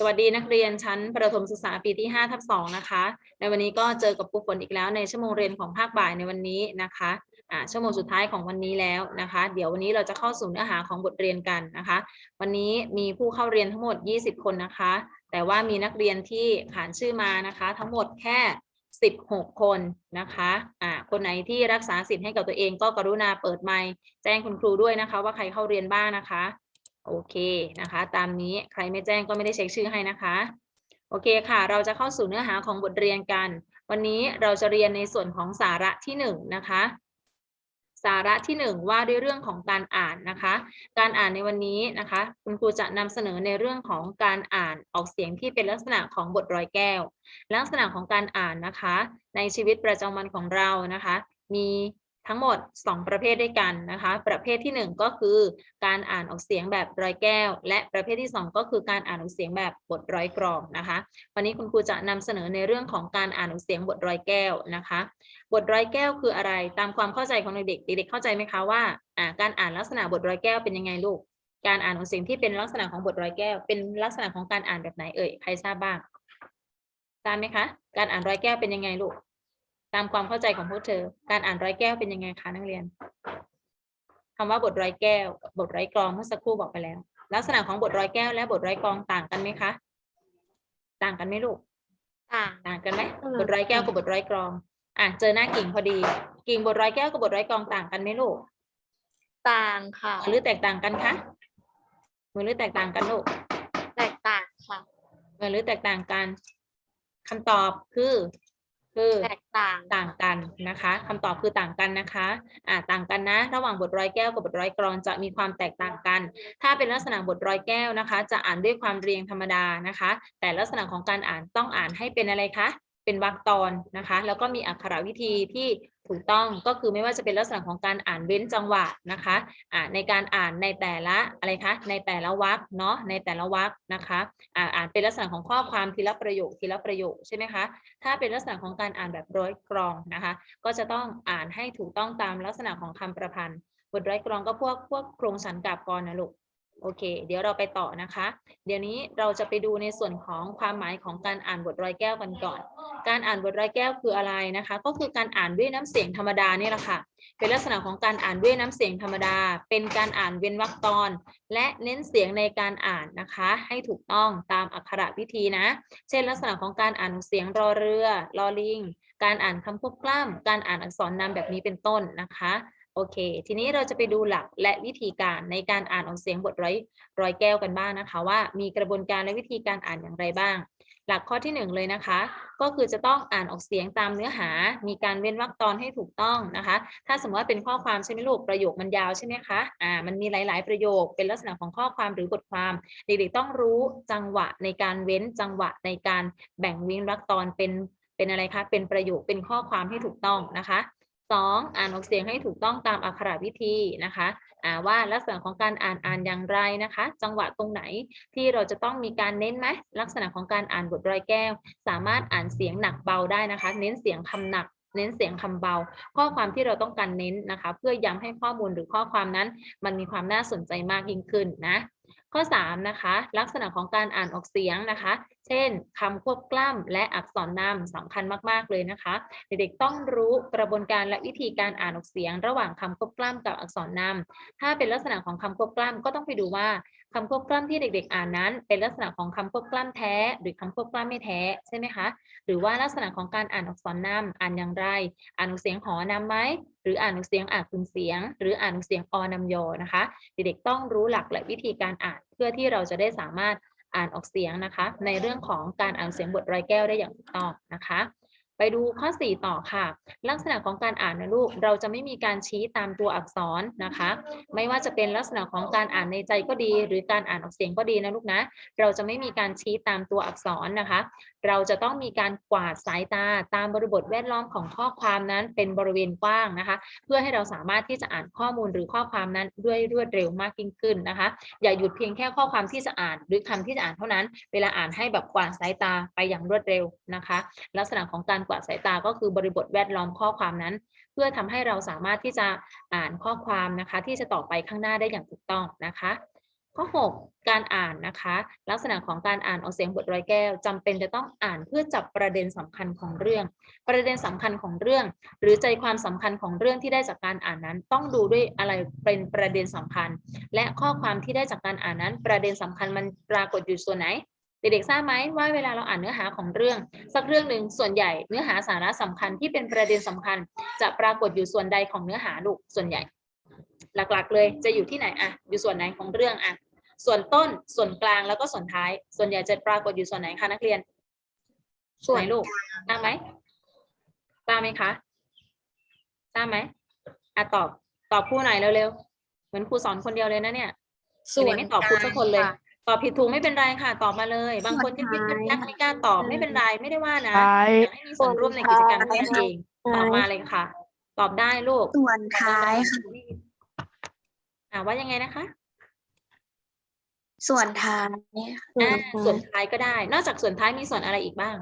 สวัสดีนักเรียนชั้นประถมศึกษาปีที่5ทับ2นะคะ ในวันนี้ก็เจอกับครูฝนอีกแล้วในชั่วโมงเรียนของภาคบ่ายในวันนี้นะคะอ่าชั่วโมงสุดท้ายของวันนี้แล้วนะคะ เดี๋ยววันนี้เราจะเข้าสู่เนื้อหาของบทเรียนกันนะคะ วันนี้มีผู้เข้าเรียนทั้งหมด 20 คนนะคะ แต่ว่ามีนักเรียนที่ขานชื่อมานะคะ ทั้งหมดแค่ 16 คนนะคะอ่าคนไหนที่รักษาสิทธิ์ให้กับตัวเองก็กรุณาเปิดไมค์แจ้งคุณครูด้วยนะคะ ว่าใครเข้าเรียนบ้างนะคะ โอเคนะคะ ตามนี้ใครไม่แจ้งก็ไม่ได้เช็คชื่อให้นะคะ โอเคค่ะ เราจะเข้าสู่เนื้อหาของบทเรียนกัน วันนี้เราจะเรียนในส่วนของสาระที่หนึ่งนะคะ สาระที่หนึ่งว่าด้วยเรื่องของการอ่านนะคะ การอ่านในวันนี้นะคะ คุณครูจะนำเสนอในเรื่องของการอ่านออกเสียงที่เป็นลักษณะของบทรอยแก้ว ลักษณะของการอ่านนะคะ ในชีวิตประจำวันของเรานะคะ มี ทั้งหมด 2 ประเภทด้วยกันนะคะ ประเภทที่ 1 ก็คือการอ่านออกเสียงแบบร้อยแก้ว และประเภทที่ 2 ก็คือการอ่านออกเสียงแบบบทร้อยกรองนะคะ วันนี้คุณครูจะนำเสนอในเรื่องของการอ่านออกเสียงบทร้อยแก้วนะคะ บทร้อยแก้วคืออะไร ตามความเข้าใจของเด็กเด็กเข้าใจไหมคะว่าอ่าการอ่านลักษณะบทร้อยแก้วเป็นยังไงลูก การอ่านออกเสียงที่เป็นลักษณะของบทร้อยแก้ว เป็นลักษณะของการอ่านแบบไหนเอ่ย ใครทราบบ้างทราบไหมคะ การอ่านร้อยแก้วเป็นยังไงลูก ตามความเข้าใจของพวกเธอ การอ่านร้อยแก้วเป็นยังไงคะนักเรียนคำว่าบทร้อยแก้วกับบทร้อยกรองเมื่อสักครู่บอกไปแล้ว ลักษณะของบทร้อยแก้วและบทร้อยกรองต่างกันไหมคะ ต่างกันไหมลูก ต่างต่างกันไหมเออบทร้อยแก้วกับบทร้อยกรอง อะเจอหน้ากิ่งพอดี กิ่งบทร้อยแก้วกับบทร้อยกรองต่างกันไหมลูก ต่างค่ะ หรือแตกต่างกันคะเหมือนหรือแตกต่างกันลูก แตกต่างค่ะ เหมือนหรือแตกต่างกันคำตอบคือ คือแตกต่างต่างกันนะคะคำตอบคือต่างกันนะคะอ่าต่างกันนะ ระหว่างบทร้อยแก้วกับบทร้อยกรองจะมีความแตกต่างกัน ถ้าเป็นลักษณะบทร้อยแก้วนะคะ จะอ่านด้วยความเรียงธรรมดานะคะ แต่ลักษณะของการอ่านต้องอ่านให้เป็นอะไรคะ เป็นวรรคตอนนะคะ แล้วก็มีอักขระวิธีที่ถูกต้องก็คือไม่ว่าจะเป็นลักษณะของการอ่านเว้นจังหวะนะคะอ่าในการอ่านในแต่ละอะไรคะในแต่ละวรรคเนาะในแต่ละวรรคนะคะอ่าอ่านเป็นลักษณะของข้อความทีละประโยคทีละประโยคใช่ไหมคะถ้าเป็นลักษณะของการอ่านแบบร้อยกรองนะคะ ก็จะต้องอ่านให้ถูกต้องตามลักษณะของคำประพันธ์บทร้อยกรองก็พวกพวกโครงสันกาบกรนะลูก โอเค เดี๋ยวเราไปต่อนะคะ เดี๋ยวนี้เราจะไปดูในส่วนของความหมายของการอ่านบทรอยแก้วกันก่อน การอ่านบทรอยแก้วคืออะไรนะคะ ก็คือการอ่านด้วยน้ำเสียงธรรมดานี่แหละค่ะ เป็นลักษณะของการอ่านด้วยน้ำเสียงธรรมดา เป็นการอ่านเว้นวรรคตอน และเน้นเสียงในการอ่านนะคะ ให้ถูกต้องตามอักขระวิธีนะ เช่น ลักษณะของการอ่านเสียงรอเรือ รอลิง การอ่านคำควบกล้ำการอ่านอักษรนำแบบนี้เป็นต้นนะคะ โอเค ทีนี้เราจะไปดูหลักและวิธีการในการอ่านออกเสียงบทร้อยร้อยแก้วกันบ้างนะคะ ว่ามีกระบวนการและวิธีการอ่านอย่างไรบ้าง หลักข้อที่หนึ่งเลยนะคะ ก็คือจะต้องอ่านออกเสียงตามเนื้อหา มีการเว้นวรรคตอนให้ถูกต้องนะคะ ถ้าสมมติว่าเป็นข้อความใช่ไหมลูกประโยคมันยาวใช่ไหมคะอ่ามันมีหลาย ๆ ประโยคเป็นลักษณะของข้อความหรือบทความ เด็กๆต้องรู้จังหวะในการเว้นจังหวะในการแบ่งเว้นวรรคตอนเป็นเป็นอะไรคะเป็นประโยคเป็นข้อความให้ถูกต้องนะคะ สองอ่านออกเสียงให้ถูกต้องตามอักขระวิธีนะคะอ่าว่าลักษณะของการอ่านอ่านอย่างไรนะคะ จังหวะตรงไหนที่เราจะต้องมีการเน้นไหมลักษณะของการอ่านบทรอยแก้ว สามารถอ่านเสียงหนักเบาได้นะคะ เน้นเสียงคำหนัก เน้นเสียงคำเบา ข้อความที่เราต้องการเน้นนะคะ เพื่อย้ำให้ข้อมูลหรือข้อความนั้น มันมีความน่าสนใจมากยิ่งขึ้นนะ ข้อ 3 นะคะ ลักษณะของการอ่านออกเสียงนะคะ เช่นคำควบกล้ำและอักษรนำสำคัญมาก ๆ เลยนะคะ เด็กๆต้องรู้กระบวนการและวิธีการอ่านออกเสียง ระหว่างคำควบกล้ำกับอักษรนำถ้าเป็นลักษณะของคำควบกล้ำก็ต้องไปดูว่า คำควบกล้ำที่เด็ก ๆ อ่านนั้น เป็นลักษณะของคำควบกล้ำแท้ หรือคำควบกล้ำไม่แท้ใช่ไหมคะ หรือว่าลักษณะของการอ่านอักษรนำอ่านอย่างไร อ่านออกเสียงหอนำไหมหรืออ่านออกเสียงอ่านกึ่งเสียง หรืออ่านออกเสียงอนำยอนะคะ เด็กๆต้องรู้หลักและวิธีการอ่านเพื่อที่เราจะได้สามารถอ่านออกเสียงนะคะ ในเรื่องของการอ่านเสียงบทร้อยแก้วได้อย่างถูกต้องนะคะ ไปดูข้อ 4 ต่อค่ะ ลักษณะของการอ่านนะลูก เราจะไม่มีการชี้ตามตัวอักษรนะคะ ไม่ว่าจะเป็นลักษณะของการอ่านในใจก็ดี หรือการอ่านออกเสียงก็ดีนะลูกนะ เราจะไม่มีการชี้ตามตัวอักษรนะคะเราจะต้องมีการกวาดสายตาตามบริบทแวดล้อมของข้อความนั้นเป็นบริเวณกว้างนะคะ เพื่อให้เราสามารถที่จะอ่านข้อมูลหรือข้อความนั้นด้วยรวดเร็วมากยิ่งขึ้นนะคะ อย่าหยุดเพียงแค่ข้อความที่จะอ่านหรือคำที่จะอ่านเท่านั้น เวลาอ่านให้แบบกวาดสายตาไปอย่างรวดเร็วนะคะ ลักษณะของการกวาดสายตาก็คือบริบทแวดล้อมข้อความนั้น เพื่อทำให้เราสามารถที่จะอ่านข้อความนะคะ ที่จะต่อไปข้างหน้าได้อย่างถูกต้องนะคะ ข้อ 6 การอ่านนะคะ ลักษณะของการอ่านออกเสียงบทร้อยแก้วจำเป็นจะต้องอ่านเพื่อจับประเด็นสำคัญของเรื่อง ประเด็นสำคัญของเรื่อง หรือใจความสำคัญของเรื่องที่ได้จากการอ่านนั้น ต้องดูด้วยอะไรเป็นประเด็นสำคัญ และข้อความที่ได้จากการอ่านนั้น ประเด็นสำคัญมันปรากฏอยู่ส่วนไหนเด็กๆทราบไหมว่าเวลาเราอ่านเนื้อหาของเรื่อง สักเรื่องหนึ่งส่วนใหญ่เนื้อหาสาระสำคัญที่เป็นประเด็นสำคัญ จะปรากฏอยู่ส่วนใดของเนื้อหาลูกส่วนใหญ่ หลักๆ เลยจะอยู่ที่ไหนอะอยู่ส่วนไหนของเรื่องอะ ส่วนต้นส่วนกลางแล้วก็ส่วนท้าย ส่วนใหญ่จะปรากฏอยู่ส่วนไหนคะนักเรียน ส่วนไหนลูกทราบไหมทราบไหมคะทราบไหมอะตอบตอบครูหน่อยเร็วๆเหมือนครูสอนคนเดียวเลยนะเนี่ยส่วนเด็กๆไม่ตอบครูสักคนเลยกลางตอบผิดถูกไม่เป็นไรค่ะ ตอบมาเลย บางคนยังส่ไม่วนท้ายนักไม่กล้าตอบไม่เป็นไรไม่ได้ว่านะท้ายอยากให้มีส่วนร่วมในกิจกรรมเท่านั้นเองตอบมาเลยค่ะ ตอบได้ลูกส่วนท้ายค่ะอ่าว่ายังไงนะคะ ส่วนท้ายอ่าส่วนท้ายก็ได้ นอกจากส่วนท้ายมีส่วนอะไรอีกบ้าง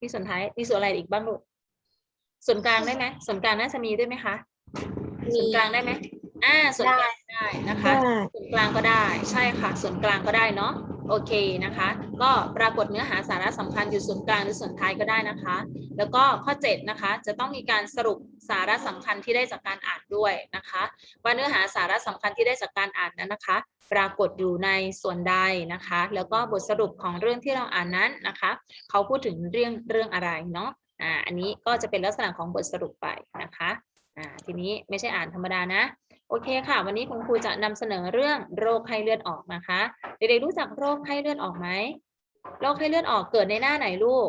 มีส่วนท้ายมีส่วนอะไรอีกบ้างลูกส่วนกลางได้ไหมส่วนกลางน่าจะมีด้วยไหมคะส่วนกลางได้ไหมอ่า ส่วนกลางได้นะคะ ส่วนกลางก็ได้ ใช่ค่ะ ส่วนกลางก็ได้เนาะ โอเคนะคะ ก็ปรากฏเนื้อหาสาระสำคัญอยู่ส่วนกลางหรือส่วนท้ายก็ได้นะคะ แล้วก็ข้อ 7 นะคะ จะต้องมีการสรุปสาระสำคัญที่ได้จากการอ่านด้วยนะคะ ว่าเนื้อหาสาระสำคัญที่ได้จากการอ่านนั้นนะคะ ปรากฏอยู่ในส่วนใดนะคะ แล้วก็บทสรุปของเรื่องที่เราอ่านนั้นนะคะ เขาพูดถึงเรื่องเรื่องอะไรเนาะอ่าอันนี้ก็จะเป็นลักษณะของบทสรุปไปนะคะอ่าทีนี้ไม่ใช่อ่านธรรมดานะ โอเคค่ะ วันนี้คุณครูจะนำเสนอเรื่องโรคไข้เลือดออกนะคะเด็กๆรู้จักโรคไข้เลือดออกไหมโรคไข้เลือดออกเกิดในหน้าไหนลูก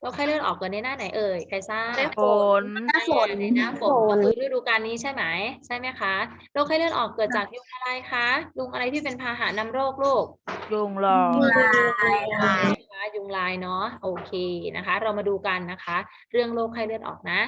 โรคไข้เลือดออกเกิดในหน้าไหนเอ่ยใครทราบในฝนหน้าฝนในหน้าฝนก็คือฤดูกาลนี้ใช่ไหมใช่ไหมคะโรคไข้เลือดออกเกิดจากยุงอะไรคะยุงอะไรที่เป็นพาหะนำโรคลูกยุงหลอยุงดลายยุงลายนะคะยุงลายเนาะโอเคนะคะ เรามาดูกันนะคะ เรื่องโรคไข้เลือดออกนะ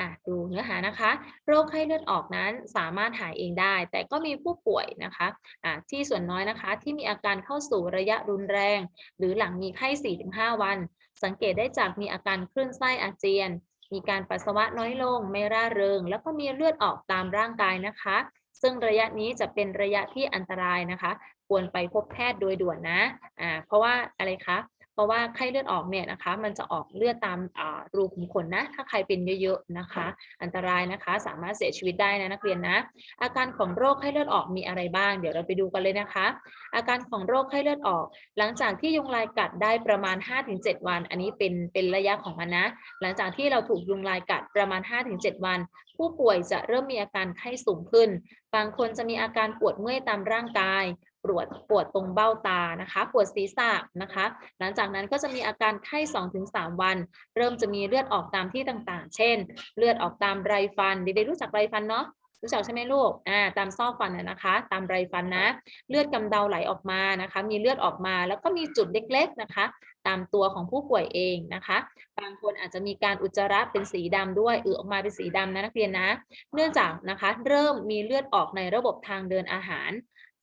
อะดูเนื้อหานะคะ โรคไข้เลือดออกนั้นสามารถหายเองได้ แต่ก็มีผู้ป่วยนะคะอะที่ส่วนน้อยนะคะที่มีอาการเข้าสู่ระยะรุนแรง หรือหลังมีไข้ 4-5 วัน สังเกตได้จากมีอาการคลื่นไส้อาเจียน มีการปัสสาวะน้อยลง ไม่ร่าเริง แล้วก็มีเลือดออกตามร่างกายนะคะ ซึ่งระยะนี้จะเป็นระยะที่อันตรายนะคะ ควรไปพบแพทย์โดยด่วนนะอ่าเพราะว่าอะไรคะ เพราะว่าไข้เลือดออกเนี่ยนะคะ มันจะออกเลือดตามอ่ารูขุมขนนะ ถ้าใครเป็นเยอะๆนะคะ อันตรายนะคะ สามารถเสียชีวิตได้นะนักเรียนนะ อาการของโรคไข้เลือดออกมีอะไรบ้าง เดี๋ยวเราไปดูกันเลยนะคะ อาการของโรคไข้เลือดออก หลังจากที่ยุงลายกัดได้ประมาณ 5-7 วัน อันนี้เป็นเป็นระยะของมันนะ หลังจากที่เราถูกยุงลายกัดประมาณ 5-7 วัน ผู้ป่วยจะเริ่มมีอาการไข้สูงขึ้น บางคนจะมีอาการปวดเมื่อยตามร่างกาย ปวดปวดตรงเบ้าตานะคะ ปวดศีรษะนะคะ หลังจากนั้นก็จะมีอาการไข้ 2-3 วัน เริ่มจะมีเลือดออกตามที่ต่างๆ เช่น เลือดออกตามไรฟันเด็กๆรู้จักไรฟันเนาะรู้จักใช่ไหมลูก อ่า ตามซอกฟันนะนะคะ ตามไรฟันนะ เลือดกำเดาไหลออกมานะคะ มีเลือดออกมา แล้วก็มีจุดเล็กๆนะคะ ตามตัวของผู้ป่วยเองนะคะ บางคนอาจจะมีการอุจจาระเป็นสีดำด้วย อือออกมาเป็นสีดำนะนักเรียนนะ เนื่องจากนะคะ เริ่มมีเลือดออกในระบบทางเดินอาหาร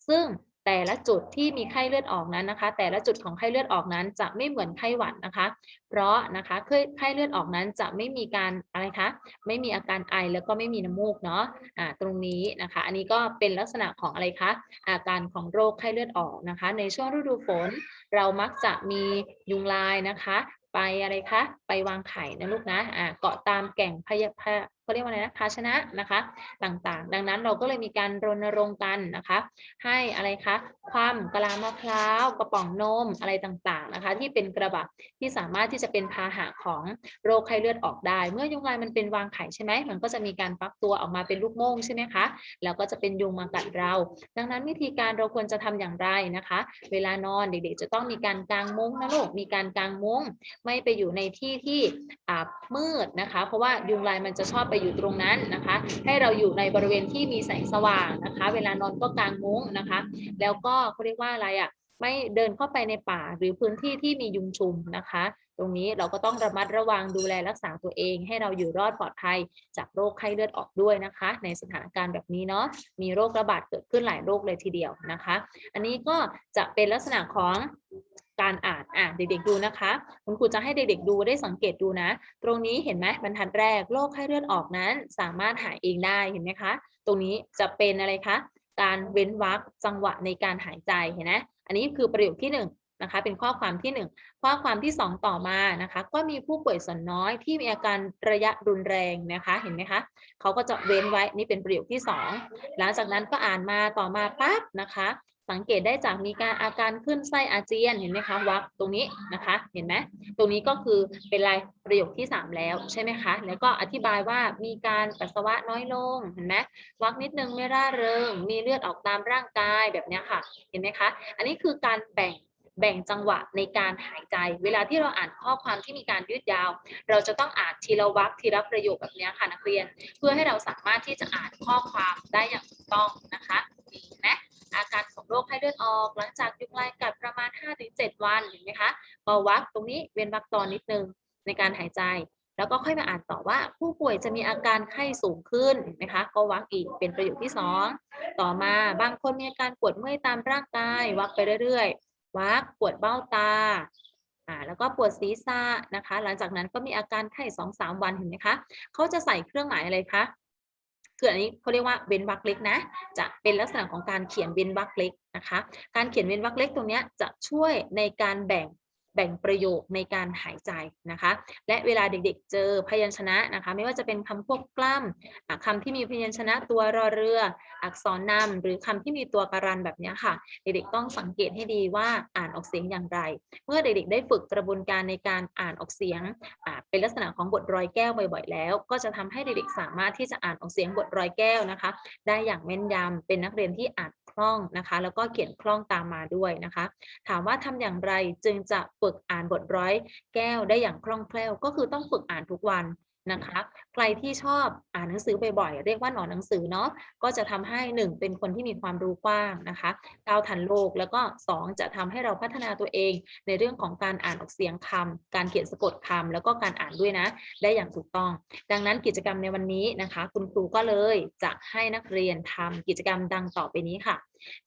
ซึ่ง แต่ละจุดที่มีไข้เลือดออกนั้นนะคะ แต่ละจุดของไข้เลือดออกนั้นจะไม่เหมือนไข้หวัดนะคะ เพราะนะคะไข้เลือดออกนั้นจะไม่มีการอะไรคะไม่มีอาการไอแล้วก็ไม่มีน้ำมูกเนาะอ่าตรงนี้นะคะ อันนี้ก็เป็นลักษณะของอะไรคะอาการของโรคไข้เลือดออกนะคะ ในช่วงฤดูฝน เรามักจะมียุงลายนะคะไปอะไรคะ ไปวางไข่นะลูกนะอ่าเกาะตามแก่งพยาพาเขาเรียกว่าอะไรนะภาชนะนะคะ ต่างๆ ดังนั้นเราก็เลยมีการรณรงค์กันนะคะ ให้อะไรคะ ความกะลามะพร้าวกระป๋องนมอะไรต่างๆนะคะ ที่เป็นกระบะที่สามารถที่จะเป็นพาหะของโรคไข้เลือดออกได้ เมื่อยุงลายมันเป็นวางไข่ใช่ไหมมันก็จะมีการฟักตัวออกมาเป็นลูกโม่งใช่ไหมคะแล้วก็จะเป็นยุงมากัดเรา ดังนั้นวิธีการเราควรจะทำอย่างไรนะคะ เวลานอนเด็กๆจะต้องมีการกางมุ้งนะลูกมีการกางมุ้งไม่ไปอยู่ในที่ที่มืดนะคะ เพราะว่ายุงลายมันจะชอบไปอยู่ตรงนั้นนะคะ ให้เราอยู่ในบริเวณที่มีแสงสว่างนะคะ เวลานอนก็กางมุ้งนะคะ แล้วก็เขาเรียกว่าอะไรอะไม่เดินเข้าไปในป่าหรือพื้นที่ที่มียุงชุมนะคะ ตรงนี้เราก็ต้องระมัดระวังดูแลรักษาตัวเอง ให้เราอยู่รอดปลอดภัยจากโรคไข้เลือดออกด้วยนะคะ ในสถานการณ์แบบนี้เนาะมีโรคระบาดเกิดขึ้นหลายโรคเลยทีเดียวนะคะ อันนี้ก็จะเป็นลักษณะของ การอ่านอะเด็กๆดูนะคะ คุณครูจะให้เด็กๆดูได้สังเกตดูนะ ตรงนี้เห็นไหมบรรทัดแรกโรคไข้เลือดออกนั้น สามารถหายเองได้เห็นไหมคะ ตรงนี้จะเป็นอะไรคะการเว้นวรรคจังหวะในการหายใจเห็นไหมอันนี้คือประโยคที่หนึ่งนะคะเป็นข้อความที่หนึ่งข้อความที่สองต่อมานะคะก็มีผู้ป่วยส่วนน้อยที่มีอาการระยะรุนแรงนะคะเห็นไหมคะเขาก็จะเว้นไว้นี่เป็นประโยคที่สองหลังจากนั้นก็อ่านมาต่อมาปั๊บนะคะ สังเกตได้จากมีการอาการขึ้นไส้อาเจียนเห็นไหมคะวักตรงนี้นะคะ เห็นไหมตรงนี้ก็คือเป็นลายประโยคที่ 3 แล้วใช่ไหมคะแล้วก็อธิบายว่ามีการปัสสาวะน้อยลงเห็นไหมวักนิดนึงไม่ร่าเริง มีเลือดออกตามร่างกายแบบนี้ค่ะ เห็นไหมคะ อันนี้คือการแบ่งแบ่งจังหวะในการหายใจ เวลาที่เราอ่านข้อความที่มีการยืดยาว เราจะต้องอ่านทีละวรรคทีละประโยคแบบนี้ค่ะนักเรียน เพื่อให้เราสามารถที่จะอ่านข้อความได้อย่างถูกต้องนะคะนี่เห็นไหม อาการของโรคไข้เลือดออก หลังจากยุงลายกัดประมาณ 5-7 วันเห็นไหมคะพอวรรคตรงนี้เว้นวรรคตอนนิดนึงในการหายใจ แล้วก็ค่อยมาอ่านต่อว่าผู้ป่วยจะมีอาการไข้สูงขึ้นเห็นไหมคะก็วรรคอีกเป็นประโยคที่สองต่อมาบางคนมีอาการปวดเมื่อยตามร่างกายวรรคไปเรื่อยๆวรรคปวดเบ้าตาอ่าแล้วก็ปวดศีรษะนะคะ หลังจากนั้นก็มีอาการไข้สองสามวันเห็นไหมคะเขาจะใส่เครื่องหมายอะไรคะ คืออันนี้เขาเรียกว่าเว้นวรรคเล็กนะ จะเป็นลักษณะของการเขียนเว้นวรรคเล็กนะคะ การเขียนเว้นวรรคเล็กตรงนี้จะช่วยในการแบ่ง แบ่งประโยคในการหายใจนะคะ และเวลาเด็กๆ เจอพยัญชนะนะคะ ไม่ว่าจะเป็นคำควบกล้ำคำที่มีพยัญชนะตัวรอเรือ อักษรนำหรือคำที่มีตัวการันแบบนี้ค่ะ เด็กๆต้องสังเกตให้ดีว่าอ่านออกเสียงอย่างไร เมื่อเด็กๆ ได้ฝึกกระบวนการในการอ่านออกเสียงเป็นลักษณะของบทรอยแก้วบ่อยๆ แล้ว ก็จะทำให้เด็กๆ สามารถที่จะอ่านออกเสียงบทรอยแก้วนะคะ ได้อย่างแม่นยำเป็นนักเรียนที่อ่านคล่องนะคะ แล้วก็เขียนคล่องตามมาด้วยนะคะ ถามว่าทำอย่างไรจึงจะฝึกึกอ่านบทร้อยแก้วได้อย่างคล่องแคล่ว ก็คือต้องฝึกอ่านทุกวัน นะคะ ใครที่ชอบอ่านหนังสือบ่อยๆเรียกว่าหนอนหนังสือเนาะก็จะทำให้หนึ่งเป็นคนที่มีความรู้กว้างนะคะก้าวทันโลกแล้วก็สองจะทำให้เราพัฒนาตัวเอง ในเรื่องของการอ่านออกเสียงคำการเขียนสะกดคำแล้วก็การอ่านด้วยนะ ได้อย่างถูกต้อง ดังนั้นกิจกรรมในวันนี้นะคะ คุณครูก็เลยจะให้นักเรียนทำกิจกรรมดังต่อไปนี้ค่ะ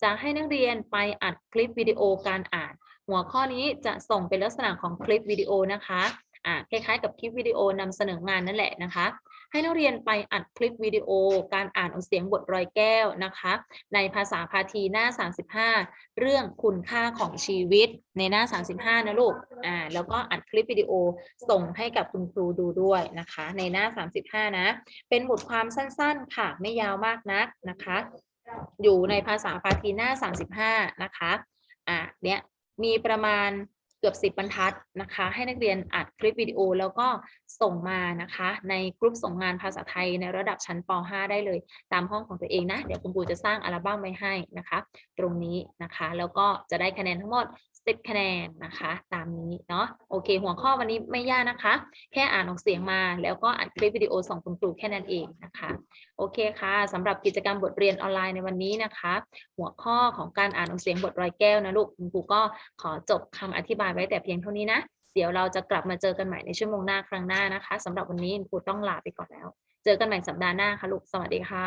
จะให้นักเรียนไปอัดคลิปวิดีโอการอ่าน หัวข้อนี้จะส่งเป็นลักษณะของคลิปวิดีโอนะคะ อ่าคล้ายๆกับคลิปวิดีโอนำเสนองานนั่นแหละนะคะ ให้นักเรียนไปอัดคลิปวิดีโอ การอ่านออกเสียงบทรอยแก้วนะคะ ในภาษาพาทีหน้า 35 เรื่องคุณค่าของชีวิตในหน้า 35 นะลูกอ่าแล้วก็อัดคลิปวิดีโอส่งให้กับคุณครูดูด้วยนะคะ ในหน้า 35 นะ เป็นบทความสั้นๆค่ะไม่ยาวมากนักนะคะอยู่ในภาษาพาทีหน้า 35 นะคะ อ่าเนี่ยมีประมาณ เกือบ10บรรทัดนะคะ ให้นักเรียนอัดคลิปวิดีโอแล้วก็ส่งมานะคะ ในกลุ่มส่งงานภาษาไทยในระดับชั้นป .5 ได้เลย ตามห้องของตัวเองนะ เดี๋ยวคุณครูจะสร้างอัลบั้มไว้ให้นะคะ ตรงนี้นะคะ แล้วก็จะได้คะแนนทั้งหมด 10คะแนนนะคะ ตามนี้เนาะโอเค หัวข้อวันนี้ไม่ยากนะคะ แค่อ่านออกเสียงมาแล้วก็อัดคลิปวิดีโอส่งคุณครูแค่นั้นเองนะคะ โอเคค่ะสำหรับกิจกรรมบทเรียนออนไลน์ในวันนี้นะคะ หัวข้อของการอ่านออกเสียงบทรอยแก้วนะลูกคุณครูก็ขอจบคำอธิบายไว้แต่เพียงเท่านี้นะ เดี๋ยวเราจะกลับมาเจอกันใหม่ในชั่วโมงหน้าครั้งหน้านะคะสำหรับวันนี้คุณครูต้องลาไปก่อนแล้ว เจอกันใหม่สัปดาห์หน้าค่ะลูกสวัสดีค่ะ